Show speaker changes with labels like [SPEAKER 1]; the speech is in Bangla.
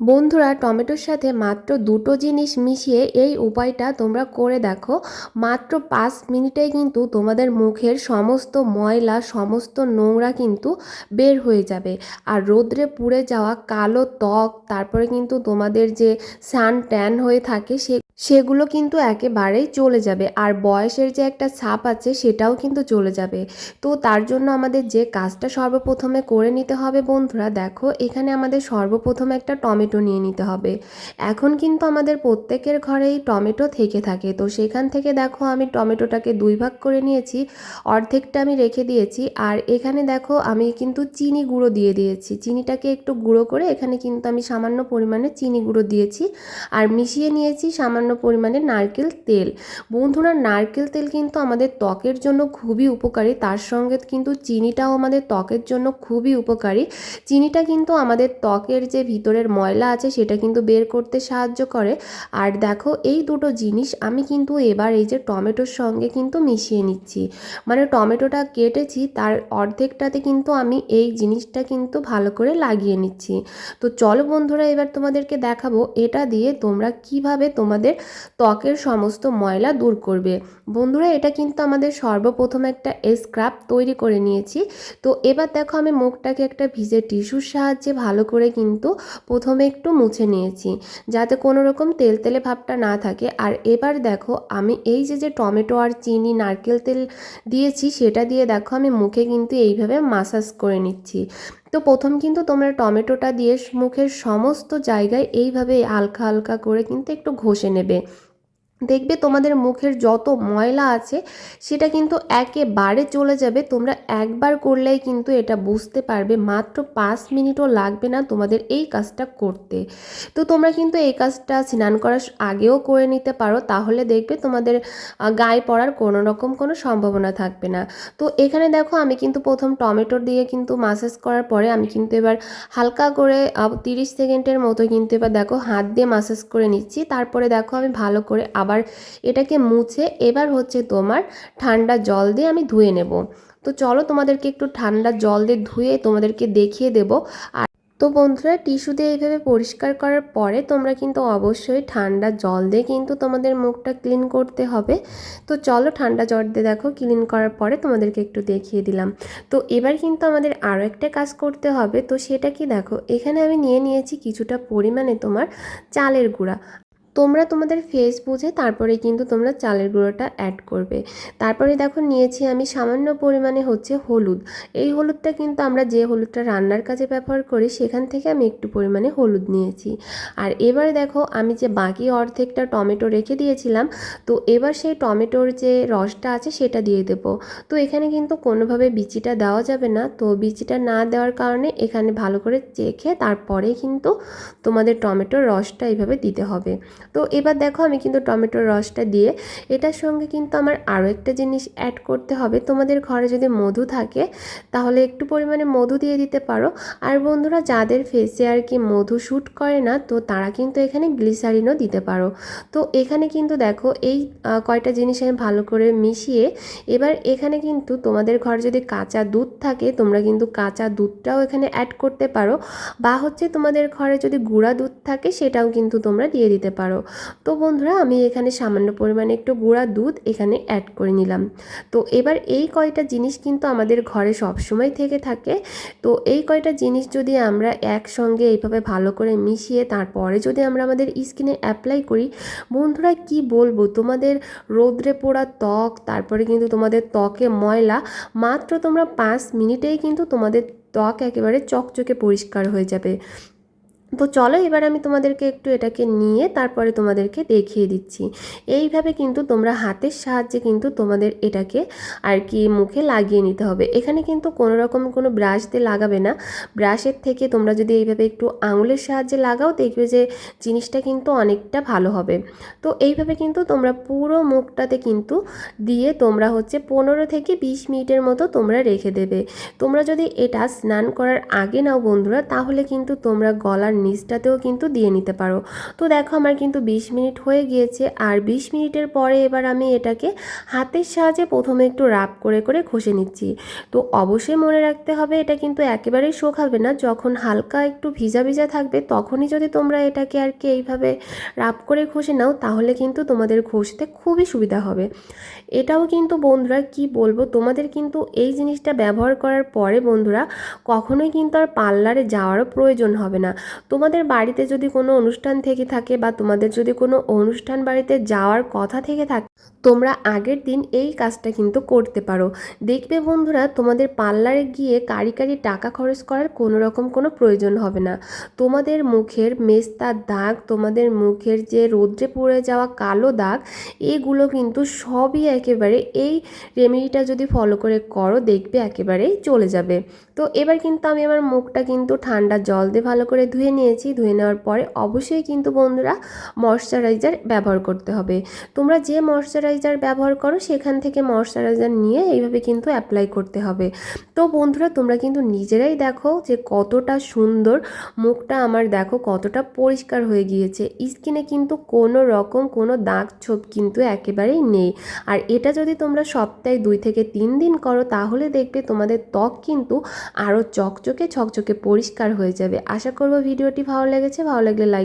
[SPEAKER 1] বন্ধুরা, টমেটোর সাথে মাত্র দুটো জিনিস মিশিয়ে এই উপায়টা তোমরা করে দেখো। মাত্র পাঁচ মিনিটে কিন্তু তোমাদের মুখের সমস্ত ময়লা, সমস্ত নোংরা কিন্তু বের হয়ে যাবে। আর রোদ্রে পুড়ে যাওয়া কালো ত্বক, তারপরে কিন্তু তোমাদের যে সান ট্যান হয়ে থাকে সে সেগুলো কিন্তু একেবারেই চলে যাবে। আর বয়সের যে একটা ছাপ আছে, সেটাও কিন্তু চলে যাবে। তো তার জন্য আমাদের যে কাজটা সর্বপ্রথমে করে নিতে হবে বন্ধুরা, দেখো এখানে আমাদের সর্বপ্রথম একটা টমেটো নিয়ে নিতে হবে। এখন কিন্তু আমাদের প্রত্যেকের ঘরেই টমেটো থেকে থাকে। তো সেখান থেকে দেখো আমি টমেটোটাকে দুই ভাগ করে নিয়েছি, অর্ধেকটা আমি রেখে দিয়েছি। আর এখানে দেখো আমি কিন্তু চিনি গুঁড়ো দিয়ে দিয়েছি। চিনিটাকে একটু গুঁড়ো করে এখানে কিন্তু আমি সামান্য পরিমাণে চিনি গুঁড়ো দিয়েছি। আর মিশিয়ে নিয়েছি সামান্য পরিমাণে নারকেল তেল। বন্ধুরা, নারকেল তেল কিন্তু আমাদের ত্বকের জন্য খুবই উপকারী। তার সঙ্গে কিন্তু চিনিটাও আমাদের ত্বকের জন্য খুবই উপকারী। চিনিটা কিন্তু আমাদের ত্বকের যে ভিতরের ময়লা আছে, সেটা কিন্তু বের করতে সাহায্য করে। আর দেখো, এই দুটো জিনিস আমি কিন্তু এবার এই যে টমেটোর সঙ্গে কিন্তু মিশিয়ে নিচ্ছি। মানে টমেটোটা কেটেছি, তার অর্ধেকটাতে কিন্তু আমি এই জিনিসটা কিন্তু ভালো করে লাগিয়ে নিচ্ছি। তো চলো বন্ধুরা, এবার তোমাদেরকে দেখাবো। এটা দিয়ে তোমরা কীভাবে তোমাদের ত্বকের সমস্ত ময়লা দূর করবে। বন্ধুরা, এটা কিন্তু আমাদের সর্বপ্রথম একটা স্ক্রাব তৈরি করে নিয়েছি। তো এবার দেখো আমি মুখটাকে একটা ভিজে টিস্যুর সাহায্যে ভালো করে কিন্তু প্রথমে একটু মুছে নিয়েছি, যাতে কোনো রকম তেল তেলে ভাবটা না থাকে। আর এবার দেখো আমি এই যে যে টমেটো আর চিনি, নারকেল তেল দিয়েছি, সেটা দিয়ে দেখো আমি মুখে কিন্তু এইভাবে মাসাজ করে নিচ্ছি। তো প্রথম কিন্তু তোমরা টমেটোটা দিয়ে মুখের সমস্ত জায়গায় এইভাবে হালকা হালকা করে কিন্তু একটু ঘষে নেবে। দেখবে তোমাদের মুখের যত ময়লা আছে, সেটা কিন্তু একেবারে চলে যাবে। তোমরা একবার করলেই কিন্তু এটা বুঝতে পারবে, মাত্র পাঁচ মিনিটও লাগবে না তোমাদের এই কাজটা করতে। তো তোমরা কিন্তু এই কাজটা স্নান করার আগেও করে নিতে পারো, তাহলে দেখবে তোমাদের গায়ে পড়ার কোনো রকম কোনো সম্ভাবনা থাকবে না। তো এখানে দেখো, আমি কিন্তু প্রথম টমেটো দিয়ে কিন্তু মাসাজ করার পরে আমি কিন্তু এবার হালকা করে তিরিশ সেকেন্ডের মতো কিন্তু এবার দেখো, হাত দিয়ে মাসাজ করে নিচ্ছি। তারপরে দেখো, আমি ভালো করে আবার এটাকে মুছে এবার হচ্ছে তোমার ঠান্ডা জল দিয়ে আমি ধুয়ে নেব। তো চলো তোমাদেরকে একটু ঠান্ডা জল দিয়ে ধুয়ে তোমাদেরকে দেখিয়ে দেব। আর তো বন্ধুরা, টিস্যু দিয়ে এইভাবে পরিষ্কার করার পরে তোমরা কিন্তু অবশ্যই ঠান্ডা জল দিয়ে কিন্তু তোমাদের মুখটা ক্লিন করতে হবে। তো চলো ঠান্ডা জল দিয়ে দেখো ক্লিন করার পরে তোমাদেরকে একটু দেখিয়ে দিলাম। তো এবার কিন্তু আমাদের আরও একটা কাজ করতে হবে। তো সেটা কি দেখো, এখানে আমি নিয়ে নিয়েছি কিছুটা পরিমাণে তোমার চালের গুঁড়া। তোমরা তোমাদের ফেস বুঝে তারপরে কিন্তু তোমরা চালের গুঁড়োটা অ্যাড করবে। তারপরে দেখো নিয়েছি আমি সামান্য পরিমাণে হচ্ছে হলুদ। এই হলুদটা কিন্তু আমরা যে হলুদটা রান্নার কাজে ব্যবহার করি, সেখান থেকে আমি একটু পরিমাণে হলুদ নিয়েছি। আর এবারে দেখো আমি যে বাকি অর্ধেকটা টমেটো রেখে দিয়েছিলাম, তো এবার সেই টমেটোর যে রসটা আছে সেটা দিয়ে দেব। তো এখানে কিন্তু কোনোভাবে বিচিটা দেওয়া যাবে না, তো বিচিটা না দেওয়ার কারণে এখানে ভালো করে চেখে তারপরে কিন্তু তোমাদের টমেটোর রসটা এইভাবে দিতে হবে। তো এবার দেখো আমি কিন্তু টমেটোর রসটা দিয়ে এটার সঙ্গে কিন্তু আমার আরও একটা জিনিস অ্যাড করতে হবে। তোমাদের ঘরে যদি মধু থাকে, তাহলে একটু পরিমাণে মধু দিয়ে দিতে পারো। আর বন্ধুরা, যাদের ফেসে আর কি মধু শ্যুট করে না, তো তারা কিন্তু এখানে গ্লিসারিনও দিতে পারো। তো এখানে কিন্তু দেখো এই কয়টা জিনিস আমি ভালো করে মিশিয়ে এবার এখানে কিন্তু তোমাদের ঘরে যদি কাঁচা দুধ থাকে, তোমরা কিন্তু কাঁচা দুধটাও এখানে অ্যাড করতে পারো। বা হচ্ছে তোমাদের ঘরে যদি গুঁড়া দুধ থাকে, সেটাও কিন্তু তোমরা দিয়ে দিতে পারো। তো বন্ধুরা, আমি এখানে সামান্য পরিমাণে একটু গুঁড়া দুধ এখানে অ্যাড করে নিলাম। তো এবার এই কয়টা জিনিস কিন্তু আমাদের ঘরে সবসময় থেকে থাকে। তো এই কয়টা জিনিস যদি আমরা একসঙ্গে এইভাবে ভালো করে মিশিয়ে তারপরে যদি আমরা আমাদের স্কিনে অ্যাপ্লাই করি, বন্ধুরা কি বলব? তোমাদের রোদ্রে পোড়া ত্বক, তারপরে কিন্তু তোমাদের ত্বকে ময়লা, মাত্র তোমরা পাঁচ মিনিটেই কিন্তু তোমাদের ত্বক একেবারে চকচকে পরিষ্কার হয়ে যাবে। তো চলো এবার আমি তোমাদেরকে একটু এটাকে নিয়ে তারপরে তোমাদেরকে দেখিয়ে দিচ্ছি। এইভাবে কিন্তু তোমরা হাতের সাহায্যে কিন্তু তোমাদের এটাকে আর কি মুখে লাগিয়ে নিতে হবে। এখানে কিন্তু কোনো রকম কোনো ব্রাশ দিয়ে লাগাবে না। ব্রাশের থেকে তোমরা যদি এইভাবে একটু আঙুলের সাহায্যে লাগাও, দেখবে যে জিনিসটা কিন্তু অনেকটা ভালো হবে। তো এইভাবে কিন্তু তোমরা পুরো মুখটাতে কিন্তু দিয়ে তোমরা হচ্ছে পনেরো থেকে বিশ মিনিটের মতো তোমরা রেখে দেবে। তোমরা যদি এটা স্নান করার আগে নাও বন্ধুরা, তাহলে কিন্তু তোমরা গলার নিচটাতেও কিন্তু দিয়ে নিতে পারো। তো দেখো আমার কিন্তু 20 মিনিট হয়ে গিয়েছে আর 20 মিনিটের পরে এবার আমি এটাকে হাতের সাহায্যে প্রথমে একটু রাপ করে করে ঘষে নিচ্ছি। তো অবশ্যই মনে রাখতে হবে এটা কিন্তু একেবারেই শোকাবে না। যখন হালকা একটু ভিজা ভিজা থাকবে তখনই যদি তোমরা এটাকে আর কি এইভাবে রাব করে ঘষে নাও তাহলে কিন্তু তোমাদের ঘষতে খুবই সুবিধা হবে। এটাও কিন্তু বন্ধুরা কি বলব তোমাদের কিন্তু এই জিনিসটা ব্যবহার করার পরে বন্ধুরা কখনোই কিন্তু আর পার্লারে যাওয়ারও প্রয়োজন হবে না। তোমাদের বাড়িতে যদি কোনো অনুষ্ঠান থেকে থাকে বা তোমাদের যদি কোনো অনুষ্ঠান বাড়িতে যাওয়ার কথা থেকে থাকে, তোমরা আগের দিন এই কাজটা কিন্তু করতে পারো। দেখবে বন্ধুরা, তোমাদের পার্লারে গিয়ে কারি কারি টাকা খরচ করার কোনো রকম কোনো প্রয়োজন হবে না। তোমাদের মুখের মেস্তার দাগ, তোমাদের মুখের যে রোদ্রে পড়ে যাওয়া কালো দাগ, এগুলো কিন্তু সবই একেবারে এই রেমেডিটা যদি ফলো করে করো, দেখবে একেবারেই চলে যাবে। তো এবার কিন্তু আমি আমার মুখটা কিন্তু ঠান্ডা জল দিয়ে ভালো করে ধুয়ে নিয়েছি, ধুয়ে নেওয়ার পরে অবশ্যই কিন্তু বন্ধুরা ময়শ্চারাইজার ব্যবহার করতে হবে। তোমরা যে ময়শ্চারাইজার ব্যবহার করো সেখান থেকে ময়শ্চারাইজার নিয়ে এইভাবে কিন্তু অ্যাপ্লাই করতে হবে। তো বন্ধুরা তোমরা কিন্তু নিজেরাই দেখো যে কতটা সুন্দর মুখটা আমার দেখো, কতটা পরিষ্কার হয়ে গিয়েছে। স্কিনে কিন্তু কোনো রকম কোনো দাগ ছোপ কিন্তু একেবারেই নেই। আর এটা যদি তোমরা সপ্তাহে দুই থেকে তিন দিন করো তাহলে দেখবে তোমাদের ত্বক কিন্তু আরও চকচকে, ছকচকে পরিষ্কার হয়ে যাবে। আশা করব ভিডিওটি ভালো লেগেছে ভালো লাগলে লাইক